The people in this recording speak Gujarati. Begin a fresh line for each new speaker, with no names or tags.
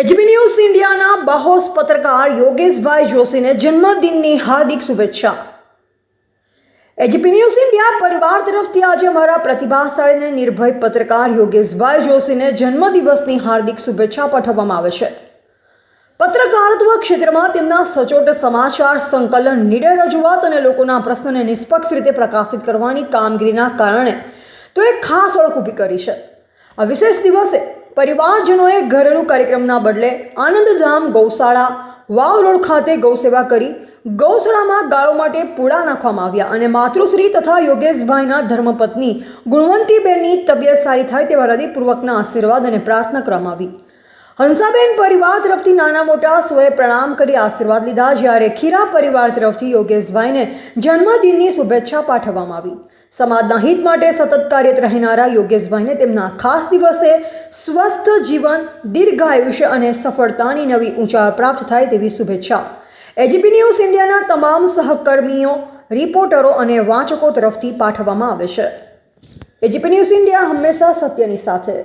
એચબી ન્યૂઝ ઇન્ડિયાના બાહોશ પત્રકાર યોગેશભાઈ જોશીને જન્મદિનની હાર્દિક શુભેચ્છા. એચબી ન્યૂઝ ઇન્ડિયા પરિવાર તરફથી આજે અમારા પ્રતિભાશાળી અને નિર્ભય પત્રકાર યોગેશભાઈ જોશીને જન્મદિવસની હાર્દિક શુભેચ્છા પાઠવવામાં આવે છે. પત્રકારત્વ ક્ષેત્રમાં તેમના સચોટ સમાચાર સંકલન, નિડર રજૂઆત અને લોકોના પ્રશ્નોને નિષ્પક્ષ રીતે પ્રકાશિત કરવાની કામગીરીના કારણે તો એક ખાસ ઓળખ ઊભી કરી છે. આ વિશેષ દિવસે પરિવારજનોએ ઘરેલું કાર્યક્રમના બદલે આનંદધામ ગૌશાળા વાવ રોડ ખાતે ગૌસેવા કરી ગૌશાળામાં ગાયો માટે પૂળા નાખવામાં આવ્યા અને માતૃશ્રી તથા યોગેશભાઈના ધર્મપત્ની ગુણવંતીબેનની તબિયત સારી થાય તેવા હૃદયપૂર્વકના આશીર્વાદ અને પ્રાર્થના કરવામાં આવી. હંસાબેન પરિવાર તરફથી નાના મોટા સોએ પ્રણામ કરી આશીર્વાદ લીધા જ્યારે ખીરા પરિવાર તરફથી યોગેશભાઈને જન્મદિનની શુભેચ્છા પાઠવવામાં આવી. સમાજના હિત માટે સતત કાર્યરત રહેનારા યોગેશભાઈને તેમના ખાસ દિવસે સ્વસ્થ જીવન દીર્ઘાયુષ્ય અને સફળતાની નવી ઊંચાઈ પ્રાપ્ત થાય તેવી શુભેચ્છા. એજીપી ન્યૂઝ ઇન્ડિયાના તમામ સહકર્મીઓ, રિપોર્ટરો અને વાંચકો તરફથી પાઠવવામાં આવે છે. એજીપી ન્યૂઝ ઇન્ડિયા હંમેશા સત્યની સાથે.